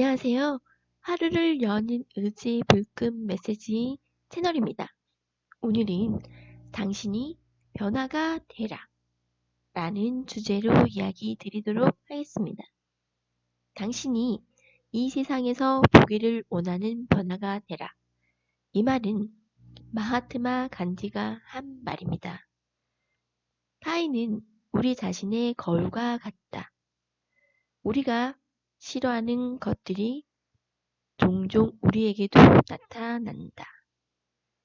안녕하세요. 하루를 여는 의지 불금 메시지 채널입니다. 오늘은 당신이 변화가 되라 라는 주제로 이야기 드리도록 하겠습니다. 당신이 이 세상에서 보기를 원하는 변화가 되라. 이 말은 마하트마 간디가 한 말입니다. 타인은 우리 자신의 거울과 같다. 우리가 싫어하는 것들이 종종 우리에게도 나타난다.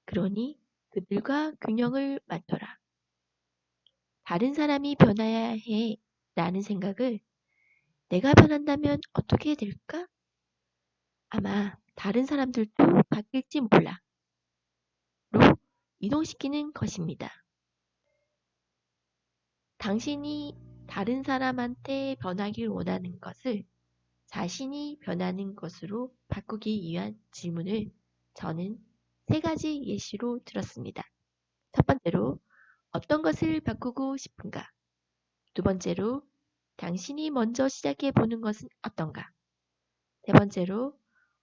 그러니 그들과 균형을 맞춰라. 다른 사람이 변해야 해 라는 생각을 내가 변한다면 어떻게 될까? 아마 다른 사람들도 바뀔지 몰라. 로 이동시키는 것입니다. 당신이 다른 사람한테 변하길 원하는 것을 자신이 변하는 것으로 바꾸기 위한 질문을 저는 세 가지 예시로 들었습니다. 첫 번째로 어떤 것을 바꾸고 싶은가? 두 번째로 당신이 먼저 시작해 보는 것은 어떤가? 세 번째로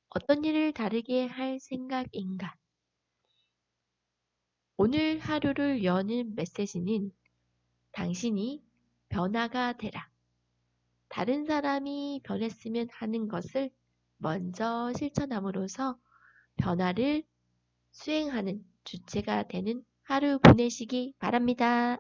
어떤 일을 다르게 할 생각인가? 오늘 하루를 여는 메시지는 당신이 변화가 되라. 다른 사람이 변했으면 하는 것을 먼저 실천함으로써 변화를 수행하는 주체가 되는 하루 보내시기 바랍니다.